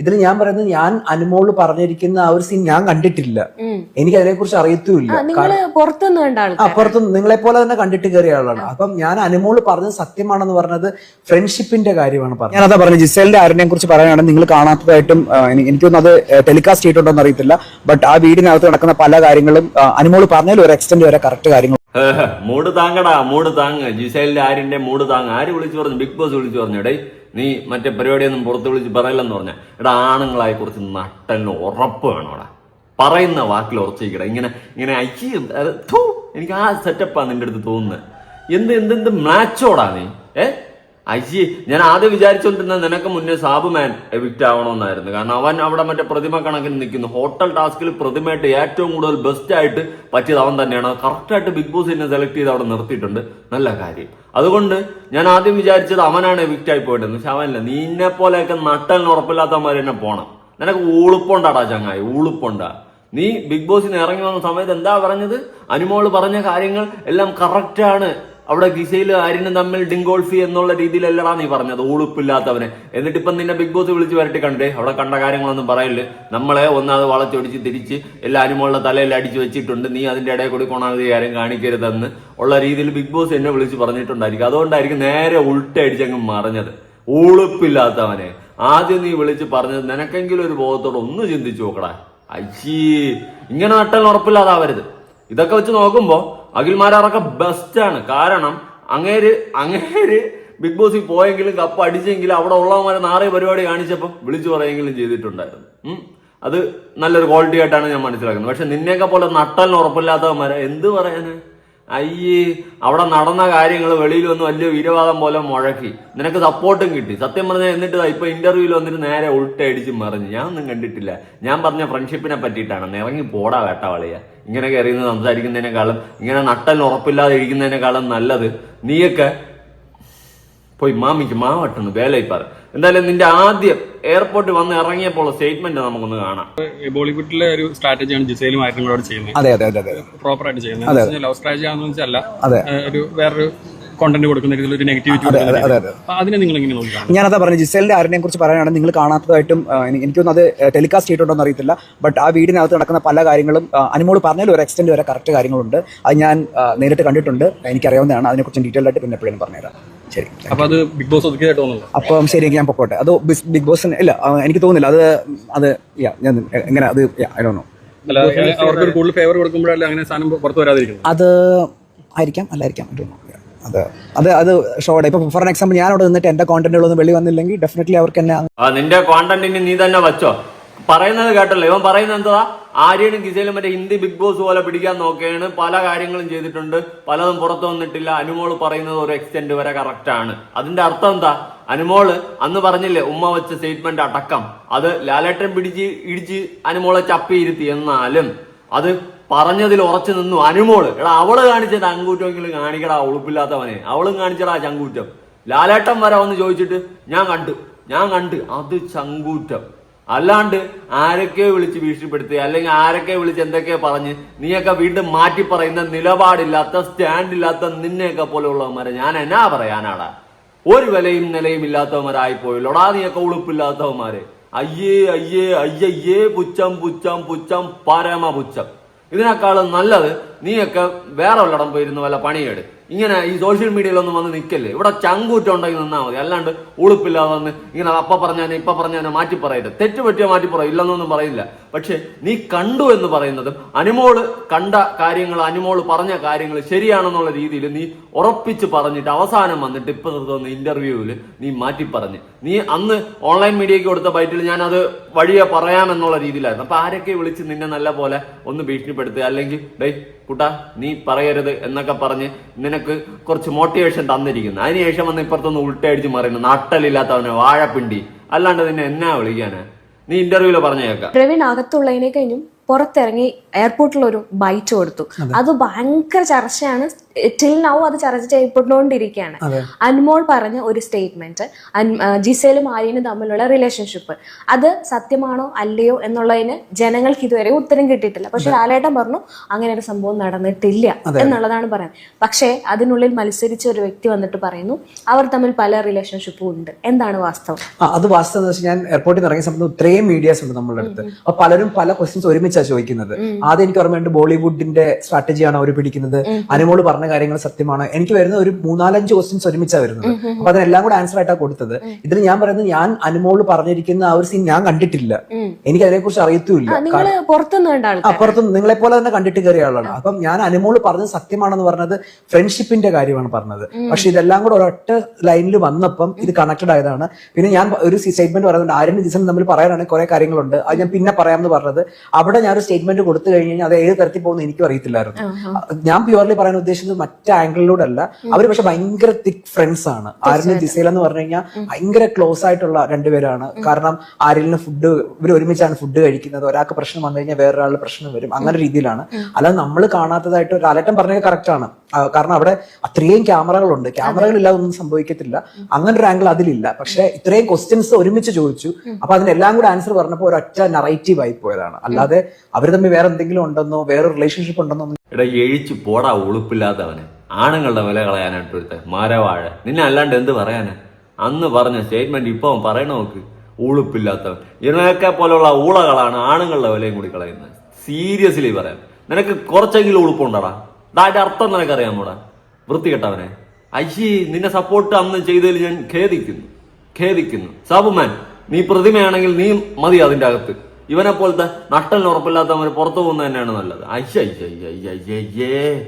ഇതിൽ ഞാൻ പറയുന്നത് ഞാൻ അനുമോൾ പറഞ്ഞിരിക്കുന്ന ആ ഒരു സീൻ ഞാൻ കണ്ടിട്ടില്ല. എനിക്ക് അതിനെക്കുറിച്ച് അറിയത്തുമില്ല. ആ പുറത്തുനിന്ന് കണ്ട ആൾക്കാർ അപ്പുറത്ത് നിങ്ങളെ പോലെ തന്നെ കണ്ടിട്ട് കയറിയ ആളാണ്. അപ്പം ഞാൻ അനുമോൾ പറഞ്ഞത് സത്യമാണെന്ന് പറഞ്ഞത് ഫ്രണ്ട്ഷിപ്പിന്റെ കാര്യമാണ് പറഞ്ഞത്. ഞാനതാ പറഞ്ഞു ജിസേലിന്റെ ആരിനെ കുറിച്ച് പറയാനാണ് നിങ്ങൾ കാണാത്തതായിട്ടും എനിക്കൊന്നും അത് ടെലികാസ്റ്റ് ചെയ്തിട്ടുണ്ടോ എന്ന് അറിയത്തില്ല. ബട്ട് ആ വീടിനകത്ത് നടക്കുന്ന പല കാര്യങ്ങളും അനുമോൾ പറഞ്ഞാൽ ഒരു എക്സ്റ്റെന്റ് വരെ കറക്റ്റ് കാര്യങ്ങൾ മൂട് താങ്കടാ മൂട് താങ്ങ്. ജിസേലിന്റെ ആരിന്റെ മൂട് താങ്ങ്. ആര് വിളിച്ചു പറഞ്ഞു? ബിഗ് ബോസ് വിളിച്ചു പറഞ്ഞു. നീ മറ്റേ പരിപാടിയൊന്നും പുറത്ത് വിളിച്ച് പറയില്ലെന്ന് പറഞ്ഞാൽ എടാ ആണുങ്ങളായി കുറച്ച് നട്ടലിന് ഉറപ്പ് വേണോടാ. പറയുന്ന വാക്കിൽ ഉറച്ചിരിക്കട. ഇങ്ങനെ ഇങ്ങനെ ഥു, എനിക്ക് ആ സെറ്റപ്പാണ് നിന്റെ അടുത്ത് തോന്നുന്നത് എന്ത് എന്ത് എന്ത് മാച്ചോടാ നീ? ഏ? അയ്യേ ഞാൻ ആദ്യം വിചാരിച്ചോണ്ടിരുന്ന നിനക്ക് മുന്നേ സാബു മാൻ എവിക്റ്റ് ആവണമെന്നായിരുന്നു. കാരണം അവൻ അവിടെ മറ്റേ പ്രതിമ കണക്കിന് നിൽക്കുന്നു. ഹോട്ടൽ ടാസ്കിൽ പ്രതിമയായിട്ട് ഏറ്റവും കൂടുതൽ ബെസ്റ്റ് ആയിട്ട് പറ്റിയത് അവൻ തന്നെയാണ്. കറക്റ്റായിട്ട് ബിഗ് ബോസ് എന്നെ സെലക്ട് ചെയ്ത് അവിടെ നിർത്തിയിട്ടുണ്ട്. നല്ല കാര്യം. അതുകൊണ്ട് ഞാൻ ആദ്യം വിചാരിച്ചത് അവനാണ് എവിക്റ്റ് ആയി പോയിട്ടെന്ന് പക്ഷെ അവനല്ല. നിന്നെ പോലെയൊക്കെ നട്ടലിന് ഉറപ്പില്ലാത്തമാര് തന്നെ പോണം. നിനക്ക് ഊളുപ്പുണ്ടാടാ ചങ്ങായി. ഊളുപ്പുണ്ടാ. നീ ബിഗ് ബോസിന് ഇറങ്ങി വന്ന സമയത്ത് എന്താ പറഞ്ഞത്? അനുമോൾ പറഞ്ഞ കാര്യങ്ങൾ എല്ലാം കറക്റ്റാണ് അവിടെ ഗിസയിൽ ആര്യനും തമ്മിൽ ഡിങ്കോൾഫി എന്നുള്ള രീതിയിലല്ലടാ നീ പറഞ്ഞത്. ഊളുപ്പില്ലാത്തവനെ എന്നിട്ട് ഇപ്പം നിന്നെ ബിഗ് ബോസ് വിളിച്ച് വരട്ടി കണ്ടേ അവിടെ കണ്ട കാര്യങ്ങളൊന്നും പറയില്ല? നമ്മളെ ഒന്നാമത് വളച്ചൊടിച്ച് തിരിച്ച് എല്ലാവരും ഉള്ള തലയിൽ അടിച്ചു വെച്ചിട്ടുണ്ട്. നീ അതിന്റെ ഇടയിൽ കൂടി കൊണാതി കാര്യം കാണിക്കരുതെന്ന് ഉള്ള രീതിയിൽ ബിഗ് ബോസ് എന്നെ വിളിച്ച് പറഞ്ഞിട്ടുണ്ടായിരിക്കും. അതുകൊണ്ടായിരിക്കും നേരെ ഉൾട്ടടിച്ചങ്ങ് മറിഞ്ഞത്. ഊളുപ്പില്ലാത്തവനെ ആദ്യം നീ വിളിച്ച് പറഞ്ഞത് നിനക്കെങ്കിലും ഒരു ബോധത്തോടെ ഒന്ന് ചിന്തിച്ചു നോക്കടാ. അയ്യേ ഇങ്ങനെ നട്ടൽ ഉറപ്പില്ലാതാവരുത്. ഇതൊക്കെ വെച്ച് നോക്കുമ്പോ അഖിൽമാരാറൊക്കെ ബെസ്റ്റാണ് കാരണം അങ്ങേര് അങ്ങേര് ബിഗ് ബോസിൽ പോയെങ്കിലും കപ്പ് അടിച്ചെങ്കിലും അവിടെ ഉള്ളവന്മാരെ നാറിയ പരിപാടി കാണിച്ചപ്പോൾ വിളിച്ചു പറയെങ്കിലും ചെയ്തിട്ടുണ്ടായിരുന്നു. അത് നല്ലൊരു ക്വാളിറ്റി ആയിട്ടാണ് ഞാൻ മനസ്സിലാക്കുന്നത്. പക്ഷെ നിന്നെയൊക്കെ പോലെ നട്ടലിന് ഉറപ്പില്ലാത്തവന്മാരെ എന്ത് പറയാന്? അയ്യേ അവിടെ നടന്ന കാര്യങ്ങൾ വെളിയിൽ വന്ന് വലിയ വീരവാദം പോലെ മുഴക്കി. നിനക്ക് സപ്പോർട്ടും കിട്ടി. സത്യം പറഞ്ഞാൽ എന്നിട്ട് ഇപ്പൊ ഇന്റർവ്യൂവിൽ വന്നിട്ട് നേരെ ഉൾട്ടടിച്ച് മറിഞ്ഞു. ഞാനൊന്നും കണ്ടിട്ടില്ല. ഞാൻ പറഞ്ഞ ഫ്രണ്ട്ഷിപ്പിനെ പറ്റിയിട്ടാണ്. ഇറങ്ങി പോടാ വേട്ടവളിയ ഇങ്ങനെ കയറിയെന്ന് സംസാരിക്കുന്നതിനേക്കാളും ഇങ്ങനെ നട്ടലിന് ഉറപ്പില്ലാതെ ഇരിക്കുന്നതിനേക്കാളും നല്ലത് നീയൊക്കെ പോയി മാമിക്ക് മാവട്ടെന്ന് വേലയിപ്പാർ എന്തായാലും നിന്റെ ആദ്യം എയർപോർട്ടിൽ വന്ന് ഇറങ്ങിയപ്പോൾ സ്റ്റേറ്റ്മെന്റ് നമുക്കൊന്ന് കാണാം. ബോളിവുഡിലെ ഒരു സ്ട്രാറ്റജിയാണ് ജിസൈലും ആയിട്ടും കൂടെ ചെയ്യുന്നത്. പ്രോപ്പർ ആയിട്ട് ചെയ്യുന്നത്. ലവ് സ്ട്രാറ്റജി ആണെന്ന് വെച്ചല്ല ഒരു വേറൊരു കോണ്ടന്റ് കൊടുക്കുന്ന രീതിയിൽ ഒരു നെഗറ്റിവിറ്റി അതിനെ നിങ്ങൾ എങ്ങനെ നോക്കിയാണ് ഞാനതാ പറഞ്ഞു ജിസേലിന്റെ ആരിനെ കുറിച്ച് പറയാനാണ് നിങ്ങൾ കാണാത്തതായിട്ടും എനിക്കൊന്നും അത് ടെലികാസ്റ്റ് ചെയ്തിട്ടുണ്ടോ എന്ന് അറിയത്തില്ല. ബട്ട് ആ വീടിനകത്ത് നടക്കുന്ന പല കാര്യങ്ങളും അനുമോട് അനുമോൾ പറഞ്ഞാൽ ഒരു എക്സ്റ്റെന്റ് വരെ കറക്റ്റ് കാര്യങ്ങളുണ്ട്. അത് ഞാൻ നേരിട്ട് കണ്ടിട്ടുണ്ട്. എനിക്കറിയാവുന്നതാണ്. അതിനെക്കുറിച്ച് ഡീറ്റെയിൽ ആയിട്ട് പിന്നെ എപ്പോഴും പറഞ്ഞുതരാം. ശരി അപ്പോൾ അത് ബിഗ് ബോസ് അപ്പം ശരി ഞാൻ പൊക്കോട്ടെ. അത് ബിഗ് ബോസ് ഇല്ല എനിക്ക് തോന്നുന്നില്ല. അത് അത് ഞാൻ എങ്ങനെ അത് ഐ ഡോ നോ അത് ആയിരിക്കാം അല്ലായിരിക്കാം അത്. അത് അത് ഷോടെ ഇപ്പൊ ഫോർ എക്സാമ്പിൾ ഞാൻ അവിടെ നിന്നിട്ട് എന്റെ കോണ്ടന്റുകളൊന്നും വെളി വന്നില്ലെങ്കിൽ ഡെഫിനറ്റ്ലി അവർക്ക് എന്നെ ആ നിന്റെ കോണ്ടന്റിന് നീ തന്നെ വച്ചോ. പറയുന്നത് കേട്ടല്ലോ. ഇവൻ പറയുന്നത് എന്താ ആര്യനും കിസയിലും മറ്റേ ഹിന്ദി ബിഗ് ബോസ് പോലെ പിടിക്കാൻ നോക്കുകയാണ് പല കാര്യങ്ങളും ചെയ്തിട്ടുണ്ട്. പലതും പുറത്തു വന്നിട്ടില്ല. അനുമോൾ പറയുന്നത് ഒരു എക്സ്റ്റെന്റ് വരെ കറക്റ്റ് ആണ്. അതിന്റെ അർത്ഥം എന്താ? അനുമോൾ അന്ന് പറഞ്ഞില്ലേ ഉമ്മ വെച്ച സ്റ്റേറ്റ്മെന്റ് അടക്കം. അത് ലാലേട്ടൻ പിടിച്ച് ഇടിച്ച് അനുമോളെ ചപ്പിയിരുത്തി എന്നാലും അത് പറഞ്ഞതിൽ ഉറച്ചു നിന്നു അനുമോൾ. എടാ അവൾ കാണിച്ച ചങ്കൂറ്റമെങ്കിലും കാണിക്കടാ ഉളുപ്പില്ലാത്തവനെ. അവളും കാണിച്ചടാ ചങ്കൂറ്റം. ലാലേട്ടൻ വരെ വന്ന് ചോദിച്ചിട്ട് ഞാൻ കണ്ടു ഞാൻ കണ്ട് അത് ചങ്കൂറ്റം. അല്ലാണ്ട് ആരൊക്കെ വിളിച്ച് ഭീഷണിപ്പെടുത്തി അല്ലെങ്കിൽ ആരൊക്കെ വിളിച്ച് എന്തൊക്കെ പറഞ്ഞ് നീയൊക്കെ വീണ്ടും മാറ്റി പറയുന്ന നിലപാടില്ലാത്ത സ്റ്റാൻഡ് ഇല്ലാത്ത നിന്നെയൊക്കെ പോലെയുള്ളവന്മാരെ ഞാൻ എന്നാ പറയാനാടാ? ഒരു വിലയും നിലയും ഇല്ലാത്തവന്മാരായി പോയല്ലോടാ നീയൊക്കെ ഉളുപ്പില്ലാത്തവന്മാരെ. അയ്യേ അയ്യേ അയ്യയ്യേ പുച്ഛം പുച്ഛം പുച്ഛം പരമ പുച്ഛം ഇതിനേക്കാളും നല്ലത് നീയൊക്കെ വേറെ വല്ലടം പോയിരുന്ന വല്ല പണിയെട്. ഇങ്ങനെ ഈ സോഷ്യൽ മീഡിയയിലൊന്നും വന്ന് നിൽക്കല്ലേ ഇവിടെ ചങ്കൂറ്റം ഉണ്ടെങ്കിൽ നിന്നാൽ മതി. അല്ലാണ്ട് ഉളുപ്പില്ലാതെ വന്ന് ഇങ്ങനെ അപ്പ പറഞ്ഞാനെ ഇപ്പൊ പറഞ്ഞാനെ മാറ്റി പറയരുത്. തെറ്റ് പറ്റിയ മാറ്റി പറയും. ഇല്ലെന്നൊന്നും പറയില്ല. പക്ഷെ നീ കണ്ടു എന്ന് പറയുന്നതും അനുമോൾ കണ്ട കാര്യങ്ങൾ അനുമോൾ പറഞ്ഞ കാര്യങ്ങൾ ശരിയാണെന്നുള്ള രീതിയിൽ നീ ഉറപ്പിച്ച് പറഞ്ഞിട്ട് അവസാനം വന്നിട്ട് ഇപ്പൊ തന്ന ഇന്റർവ്യൂവിൽ നീ മാറ്റി പറഞ്ഞ്. നീ അന്ന് ഓൺലൈൻ മീഡിയയ്ക്ക് കൊടുത്ത ബൈറ്റിൽ ഞാൻ അത് വഴിയെ പറയാമെന്നുള്ള രീതിയിലായിരുന്നു. അപ്പൊ ആരൊക്കെ വിളിച്ച് നിന്നെ നല്ല പോലെ ഒന്ന് ഭീഷണിപ്പെടുത്തുക? അല്ലെങ്കിൽ ഡേയ് കുട്ടാ നീ പറയരുത് എന്നൊക്കെ പറഞ്ഞ് നിനക്ക് കുറച്ച് മോട്ടിവേഷൻ തന്നിരിക്കുന്നു. അതിനുശേഷം വന്ന് ഇപ്പുറത്തൊന്ന് ഉൾട്ടയടിച്ച് മറിയുന്നു നട്ടലില്ലാത്തവനെ വാഴപ്പിണ്ടി. അല്ലാണ്ട് നിന്നെ എന്നാ വിളിക്കാനാ? നീ ഇന്റർവ്യൂൽ പറഞ്ഞേക്കാം. പ്രവീൺ അകത്തുള്ളതിനെ കഴിഞ്ഞും പുറത്തിറങ്ങി എയർപോർട്ടിൽ ഒരു ബൈറ്റ് കൊടുത്തു. അത്. ഭയങ്കര ചർച്ചയാണ്. ടിൽ നൗ അത് ചർച്ച ചെയ്യപ്പെട്ടുകൊണ്ടിരിക്കുകയാണ്. അൻമോൾ പറഞ്ഞ ഒരു സ്റ്റേറ്റ്മെന്റ് ജിസേലും ആര്യനും തമ്മിലുള്ള റിലേഷൻഷിപ്പ് അത് സത്യമാണോ അല്ലയോ എന്നുള്ളതിന് ജനങ്ങൾക്ക് ഇതുവരെ ഉത്തരം കിട്ടിയിട്ടില്ല. പക്ഷെ ലാലേട്ടൻ പറഞ്ഞു അങ്ങനെ ഒരു സംഭവം നടന്നിട്ടില്ല എന്നുള്ളതാണ് പറയുന്നത്. പക്ഷേ അതിനുള്ളിൽ മത്സരിച്ച ഒരു വ്യക്തി വന്നിട്ട് പറയുന്നു അവർ തമ്മിൽ പല റിലേഷൻഷിപ്പും ഉണ്ട്. എന്താണ് വാസ്തവം? അത് വാസ്തവം എന്ന് വെച്ചാൽ ഞാൻ എയർപോർട്ടിൽ ഇറങ്ങിയ സമയത്ത് ഇത്രയും മീഡിയാസ് ഉണ്ട് നമ്മളുടെ അടുത്ത്. അപ്പൊ പലരും പല ക്വസ്റ്റ്യൻസ് ഒരുമിച്ചാണ് ചോദിക്കുന്നത്. ആദ്യം എനിക്ക് ഓർമ്മയുണ്ട് ബോളിവുഡിന്റെ സ്ട്രാറ്റജിയാണ് അവർ പിടിക്കുന്നത്. അനുമോൾ പറഞ്ഞ കാര്യങ്ങൾ സത്യമാണ്. എനിക്ക് വരുന്ന ഒരു മൂന്നാലഞ്ച് ക്വസ്റ്റ്യൻസ് ഒരുമിച്ചാണ് വരുന്നത്. അപ്പൊ അതിനെല്ലാം കൂടെ ആൻസർ ആയിട്ടാണ് കൊടുത്തത്. ഇതിൽ ഞാൻ പറയുന്നത് ഞാൻ അനുമോൾ പറഞ്ഞിരിക്കുന്ന ആ ഒരു സീൻ ഞാൻ കണ്ടിട്ടില്ല. എനിക്ക് അതിനെക്കുറിച്ച് അറിയത്തുമില്ല. നിങ്ങൾ പുറത്തുനിന്ന് കണ്ട ആൾക്കാർ അപ്പുറത്തും നിങ്ങളെ പോലെ തന്നെ കണ്ടിട്ട് കയറിയ ആളാണ്. അപ്പം ഞാൻ അനുമോൾ പറഞ്ഞത് സത്യമാണെന്ന് പറഞ്ഞത് ഫ്രണ്ട്ഷിപ്പിന്റെ കാര്യമാണ് പറഞ്ഞത്. പക്ഷെ ഇതെല്ലാം കൂടെ ഒരൊറ്റ ലൈനിൽ വന്നപ്പം ഇത് കണക്റ്റഡ് ആയതാണ്. പിന്നെ ഞാൻ ഒരു സ്റ്റേറ്റ്മെന്റ് പറയുന്നുണ്ട്. ആരും ഡിസൈൻ തമ്മിൽ പറയാനാണെങ്കിൽ കുറെ കാര്യങ്ങളുണ്ട്. അത് ഞാൻ പിന്നെ പറയാമെന്ന് പറഞ്ഞത്. അവിടെ ഞാൻ ഒരു സ്റ്റേറ്റ്മെന്റ് കൊടുത്തു കഴിഞ്ഞ് കഴിഞ്ഞാൽ അത് ഏത് തരത്തിൽ പോകുന്ന എനിക്കും അറിയത്തില്ലായിരുന്നു. ഞാൻ പ്യുവർലി പറയാൻ ഉദ്ദേശിച്ചത് മറ്റേ ആംഗിളിലൂടെ അല്ല അവർ പക്ഷെ ഭയങ്കര തിക് ഫ്രണ്ട്സ് ആണ്. ആരിന് ദിസയിൽ എന്ന് പറഞ്ഞു കഴിഞ്ഞാൽ ഭയങ്കര ക്ലോസ് ആയിട്ടുള്ള രണ്ടുപേരാണ് കാരണം ആരിലിന് ഫുഡ് ഇവർ ഒരുമിച്ചാണ് ഫുഡ് കഴിക്കുന്നത്. ഒരാൾക്ക് പ്രശ്നം വന്നു കഴിഞ്ഞാൽ വേറൊരാളുടെ പ്രശ്നം വരും. അങ്ങനെ രീതിയിലാണ്. അല്ലാതെ നമ്മൾ കാണാത്തതായിട്ട് ഒരു അലട്ടം പറഞ്ഞത് കറക്റ്റ് ആണ്. കാരണം അവിടെ അത്രയും ക്യാമറകളുണ്ട്. ക്യാമറകളില്ലാതെ ഒന്നും സംഭവിക്കത്തില്ല. അങ്ങനെ ഒരു ആംഗിൾ അതിലില്ല. പക്ഷെ ഇത്രയും ക്വസ്റ്റ്യൻസ് ഒരുമിച്ച് ചോദിച്ചു. അപ്പൊ അതിനെല്ലാം കൂടെ ആൻസർ പറഞ്ഞപ്പോൾ ഒരൊറ്റ നറേറ്റീവ് ആയി പോയതാണ്. അല്ലാതെ അവർ തമ്മിൽ വേറെ എന്തെങ്കിലും ഉണ്ടെന്നോ വേറെ റിലേഷൻഷിപ്പ് ഉണ്ടെന്നോ എഴുച്ചു എടാ എഴിച്ചു പോടാ ഉളുപ്പില്ലാത്തവനെ. ആണുങ്ങളുടെ വില കളയാനായിട്ട് മരവാഴ. നിന്നെ അല്ലാണ്ട് എന്ത് പറയാനാ? അന്ന് പറഞ്ഞ സ്റ്റേറ്റ്മെന്റ് ഇപ്പൊ അവൻ പറയണ നോക്ക്. ഉളുപ്പില്ലാത്തവൻ. ഇതിനൊക്കെ പോലുള്ള ഊളകളാണ് ആണുങ്ങളുടെ വിലയും കൂടി കളയുന്നത്. സീരിയസ്ലി പറയാം. നിനക്ക് കുറച്ചെങ്കിലും ഉളുപ്പുണ്ടടാ. അതിന്റെ അർത്ഥം നിനക്കറിയാമോടാ വൃത്തികെട്ടവനെ. അയ്യേ നിന്നെ സപ്പോർട്ട് അന്ന് ചെയ്തതിൽ ഞാൻ ഖേദിക്കുന്നു. ഖേദിക്കുന്നു. സാബുമാൻ നീ പ്രതിമയാണെങ്കിൽ നീ മതി അതിന്റെ അകത്ത്. ഇവനെ പോലത്തെ നട്ടലിന് ഉറപ്പില്ലാത്തവന് പുറത്തു പോകുന്നത് തന്നെയാണ് നല്ലത്. അയ്യ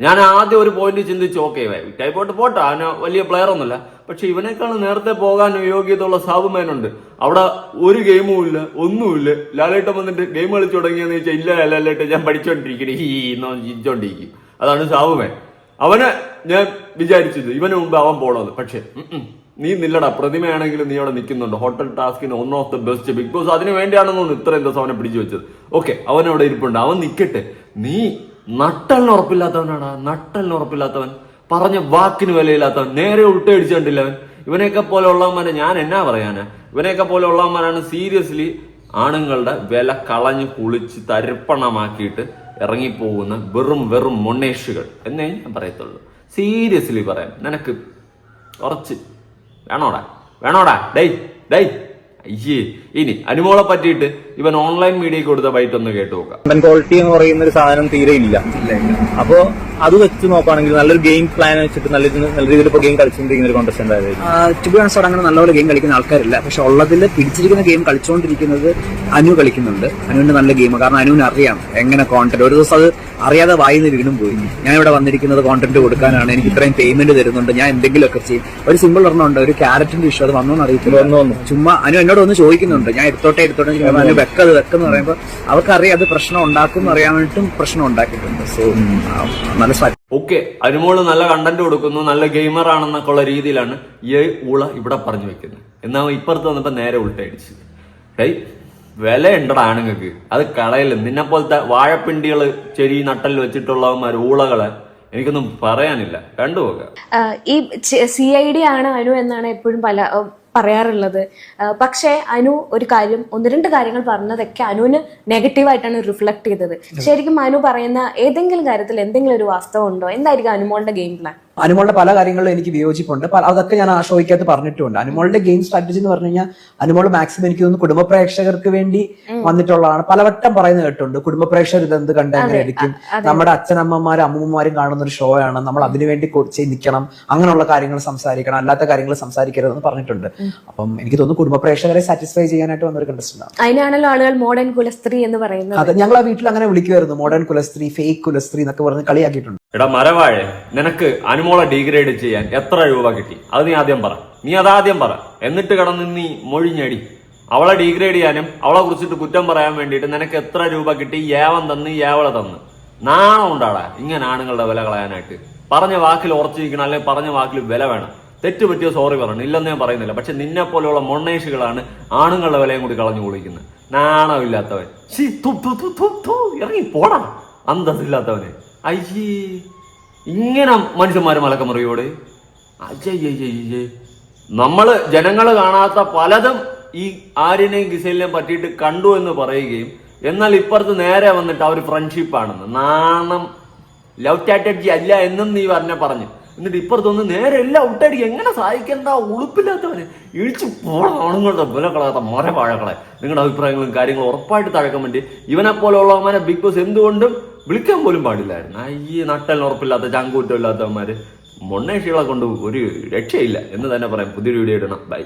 ഞാൻ ആദ്യം ഒരു പോയിന്റ് ചിന്തിച്ചു ഓക്കെ ടൈപ്പോട്ട് പോട്ടെ അവന് വലിയ പ്ലെയർ ഒന്നുമില്ല. പക്ഷെ ഇവനേക്കാൾ നേരത്തെ പോകാൻ യോഗ്യതയുള്ള സാബുമാനുണ്ട്. അവിടെ ഒരു ഗെയിമും ഇല്ല ഒന്നുമില്ല. ലാലേട്ടൻ വന്നിട്ട് ഗെയിം കളിച്ചു തുടങ്ങിയെന്ന് ചോദിച്ചാൽ ഇല്ല ലാലേട്ടൻ ഞാൻ പഠിച്ചോണ്ടിരിക്കണേ. ഈ ചിന്തിച്ചോണ്ടിരിക്കും. അതാണ് സാവുമേ അവന് ഞാൻ വിചാരിച്ചത് ഇവന് മുമ്പ് അവൻ പോണത് പക്ഷെ. നീ നില്ലടാ. പ്രതിമയാണെങ്കിലും നീ അവിടെ നിൽക്കുന്നുണ്ട്. Hotel ടാസ്കിന് one of the best Bigg Boss അതിന് വേണ്ടിയാണെന്ന് തോന്നുന്നു ഇത്രയും ദിവസം അവനെ പിടിച്ചു വെച്ചത്. ഓക്കെ അവൻ അവിടെ ഇരിപ്പുണ്ട്. അവൻ നിൽക്കട്ടെ നീ നട്ടലിന് ഉറപ്പില്ലാത്തവനാണ് നട്ടലിന് ഉറപ്പില്ലാത്തവൻ. പറഞ്ഞ വാക്കിന് വിലയില്ലാത്തവൻ. നേരെ ഉൾട്ടടിച്ചു കണ്ടില്ല അവൻ. ഇവനെയൊക്കെ പോലെ ഉള്ളവന്മാരെ ഞാൻ എന്നാ പറയാനാ? ഇവനെയൊക്കെ പോലെ ഉള്ളവന്മാരാണ് സീരിയസ്ലി ആണുങ്ങളുടെ വില കളഞ്ഞ് കുളിച്ച് തരിപ്പണമാക്കിയിട്ട് ഇറങ്ങിപ്പോകുന്ന വെറും വെറും മൊണ്ണേഷുകൾ എന്നേ ഞാൻ പറയത്തുള്ളൂ. സീരിയസ്ലി പറയാം. നിനക്ക് കുറച്ച് വേണോടാ? വേണോടാ? ഡേയ് ഡേയ്. അയ്യേ ഇനി അനുമോളെ പറ്റിയിട്ട് ഇവൻ ഓൺലൈൻ മീഡിയക്ക് കൊടുത്ത ബൈറ്റ് ഒന്ന് കേട്ടു നോക്കാം. ക്വാളിറ്റി എന്ന് പറയുന്ന ഒരു സാധനം തീരെ ഇല്ല. അപ്പോ അത് വെച്ച് നോക്കുകയാണെങ്കിൽ നല്ലൊരു ഗെയിം പ്ലാൻ വെച്ചിട്ട് നല്ല നല്ല രീതിയിൽ ഇപ്പൊ ഗെയിം കളിച്ചുകൊണ്ടിരിക്കുന്ന ഒരു കോൺടസ്റ്റ് എന്തായാലും ടു ബി അങ്ങനെ നല്ലപോലെ ഗെയിം കളിക്കുന്ന ആൾക്കാരില്ല. പക്ഷെ ഉള്ളതിൽ പിടിച്ചിരിക്കുന്ന ഗെയിം കളിച്ചുകൊണ്ടിരിക്കുന്നത് അനു കളിക്കുന്നുണ്ട്. അനുവിന്റെ നല്ല ഗെയിം കാരണം അനുവിന് അറിയാം എങ്ങനെ കോണ്ടന്റ് ഒരു ദിവസം അത് അറിയാതെ വായിന്ന് വീണും പോയി. ഞാൻ ഇവിടെ വന്നിരിക്കുന്നത് കോണ്ടന്റ് കൊടുക്കാനാണ്. എനിക്ക് ഇത്രയും പേയ്മെന്റ് തരുന്നുണ്ട്. ഞാൻ എന്തെങ്കിലുമൊക്കെ ചെയ്യും. ഒരു സിമ്പിൾ ഒരെണ്ണമുണ്ട് ഒരു ക്യാരറ്റിന്റെ ഇഷ്യൂ അത് വന്നോന്ന് അറിയത്തില്ല. വന്നു വന്നു ചുമ്മാ അനു എന്നോട് ഒന്ന് ചോദിക്കുന്നുണ്ട്. ഞാൻ എടുത്തോട്ടെ എടുത്തോട്ടെ അനു വെക്കത് വെക്കെന്ന് പറയുമ്പോൾ അവർക്കറിയാം അത് പ്രശ്നം ഉണ്ടാക്കും എന്ന് അറിയാൻ വേണ്ടിയിട്ടും പ്രശ്നം ഉണ്ടാക്കിയിട്ടുണ്ട്. സോ നല്ല സ്ട്രാറ്റജി ഓക്കെ അരുമോൾ നല്ല കണ്ടന്റ് കൊടുക്കുന്നു നല്ല ഗെയിമർ ആണെന്നൊക്കെ ഉള്ള രീതിയിലാണ് ഈ ഊള ഇവിടെ പറഞ്ഞു വെക്കുന്നത്. എന്നാ ഇപ്പുറത്ത് വന്നപ്പോ നേരെ ഉൾട്ടയടിച്ചു ഡേയ് വില ഉണ്ടടാ ആണുങ്ങൾക്ക്. അത് കളയില്ല നിന്നെ പോലത്തെ വാഴപ്പിണ്ടികൾ ചെരി നട്ടൽ വെച്ചിട്ടുള്ളവന്മാർ ഊളകളെ എനിക്കൊന്നും പറയാനില്ല. കണ്ടുപോകാം. ഈ സി ഐ ഡി ആണ് അനു എന്നാണ് എപ്പോഴും പല പറയാറുള്ളത്. പക്ഷേ അനു ഒരു കാര്യം ഒന്ന് രണ്ട് കാര്യങ്ങൾ പറഞ്ഞതൊക്കെ അനുവിന് നെഗറ്റീവായിട്ടാണ് റിഫ്ലക്ട് ചെയ്തത്. ശരിക്കും അനു പറയുന്ന ഏതെങ്കിലും കാര്യത്തിൽ എന്തെങ്കിലും ഒരു വാസ്തവം ഉണ്ടോ? എന്തായിരിക്കും അനുമോളുടെ ഗെയിം പ്ലാൻ? അനുമോളുടെ പല കാര്യങ്ങളിലും എനിക്ക് വിയോജിപ്പുണ്ട്. അതൊക്കെ ഞാൻ ആ ഷോയ്ക്കകത്ത് പറഞ്ഞിട്ടുണ്ട് അനുമോളുടെ ഗെയിം സ്ട്രാറ്റജി എന്ന് പറഞ്ഞു കഴിഞ്ഞാൽ അനുമോൾ മാക്സിമം എനിക്ക് തോന്നുന്നു കുടുംബ പ്രേക്ഷകർക്ക് വേണ്ടി വന്നിട്ടുള്ളതാണ്. പലവട്ടം പറയുന്നത് കേട്ടുണ്ട് കുടുംബ പ്രേക്ഷകർ ഇതെന്ത് കണ്ട് എങ്ങനെ എടുക്കും? നമ്മുടെ അച്ഛനമ്മമാരും അമ്മൂമ്മമാരും കാണുന്ന ഒരു ഷോ ആണ്. നമ്മൾ അതിനുവേണ്ടി നിൽക്കണം അങ്ങനെയുള്ള കാര്യങ്ങൾ സംസാരിക്കണം. അല്ലാത്ത കാര്യങ്ങൾ സംസാരിക്കരുതെന്ന് പറഞ്ഞിട്ടുണ്ട്. അപ്പം എനിക്ക് തോന്നുന്നു കുടുംബ പ്രേക്ഷകരെ സാറ്റിസ്ഫൈ ചെയ്യാനായിട്ട് വന്നൊരു കണ്ടസ്റ്റന്റ് ആണ്. അതിനാണല്ലോ ആളുകൾ മോഡേൺ കുലസ്ത്രീ എന്ന് പറയുന്നത്. അതെ ഞങ്ങൾ ആ വീട്ടിൽ അങ്ങനെ വിളിക്കുമായിരുന്നു. മോഡേൺ കുലസ്ത്രീ ഫേക്ക് കുലസ്ത്രീ എന്നൊക്കെ പറഞ്ഞ് കളിയാക്കിയിട്ടുണ്ട്. എടാ മരവാഴെ നിനക്ക് അനുമോളെ ഡീഗ്രേഡ് ചെയ്യാൻ എത്ര രൂപ കിട്ടി? അത് നീ ആദ്യം പറ. നീ അതാദ്യം പറ. എന്നിട്ട് കടന്ന് നീ മൊഴിഞ്ഞടി. അവളെ ഡീഗ്രേഡ് ചെയ്യാനും അവളെ കുറിച്ചിട്ട് കുറ്റം പറയാൻ വേണ്ടിയിട്ട് നിനക്ക് എത്ര രൂപ കിട്ടി? ഏവൻ തന്ന് ഏവളെ തന്ന്. നാണം ഉണ്ടാടാ? ഇങ്ങനെ ആണുങ്ങളുടെ വില കളയാനായിട്ട്. പറഞ്ഞ വാക്കിൽ ഉറച്ചിരിക്കണം അല്ലെങ്കിൽ പറഞ്ഞ വാക്കിൽ വില വേണം. തെറ്റ് പറ്റിയോ? സോറി പറയണം. ഇല്ലെന്ന് ഞാൻ പറയുന്നില്ല. പക്ഷെ നിന്നെ പോലെയുള്ള മൊണ്ണേഷുകളാണ് ആണുങ്ങളുടെ വിലയും കൂടി കളഞ്ഞു കുളിക്കുന്നത്. നാണമില്ലാത്തവൻ ഇറങ്ങി പോടാ. അന്തസ്സില്ലാത്തവന്. അയ്യേ. ഇങ്ങനെ മനുഷ്യന്മാര് മലക്കമറിയോട് അയ്യയ്യയ്യേ നമ്മൾ ജനങ്ങൾ കാണാത്ത പലതും ഈ ആര്യനെയും ഗിസലിനെയും പറ്റിയിട്ട് കണ്ടു എന്ന് പറയുകയും എന്നാൽ ഇപ്പുറത്ത് നേരെ വന്നിട്ട് അവർ ഫ്രണ്ട്ഷിപ്പ് ആണെന്ന്. നാണം. ലവ് സ്ട്രാറ്റജി അല്ല എന്നും നീ പറഞ്ഞ പറഞ്ഞു. എന്നിട്ട് ഇപ്പുറത്തൊന്ന് നേരെ എല്ലാം ഔട്ടായിരിക്കും. എങ്ങനെ സഹായിക്കേണ്ട? ഉളുപ്പില്ലാത്തവര്. ഇഴിച്ചു പോണങ്ങളുടെ വിലകളാത്ത മര വാഴകളെ നിങ്ങളുടെ അഭിപ്രായങ്ങളും കാര്യങ്ങളും ഉറപ്പായിട്ട് തഴക്കാൻ വേണ്ടി ഇവനെ പോലെയുള്ളവന്മാരെ ബിഗ് ബോസ് എന്തുകൊണ്ടും വിളിക്കാൻ പോലും പാടില്ലായിരുന്നു. ഈ നട്ടലിന് ഉറപ്പില്ലാത്ത ചങ്കൂറ്റം ഇല്ലാത്തവന്മാര് മൊണ്ണേഷികളെ കൊണ്ട് ഒരു രക്ഷയില്ല എന്ന് തന്നെ പറയാം. പുതിയൊരു വീഡിയോ ഇടണം ബൈ